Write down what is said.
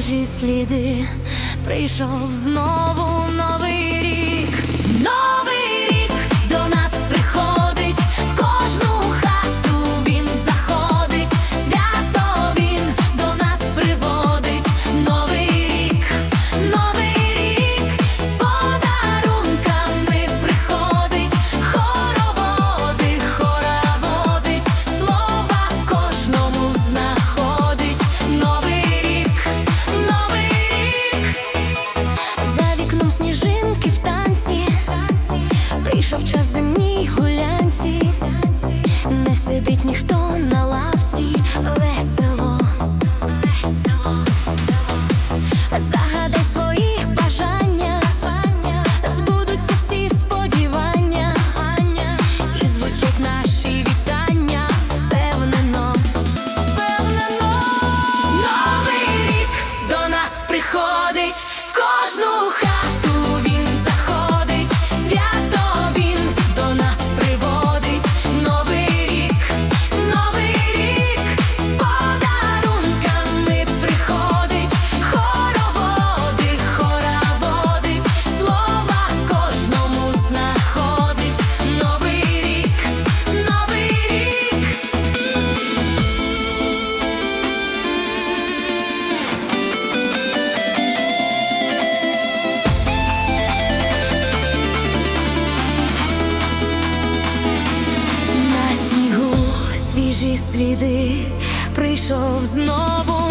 свіжі сліди, прийшов знову новий рік. в кожну хату. свіжі сліди прийшов знову.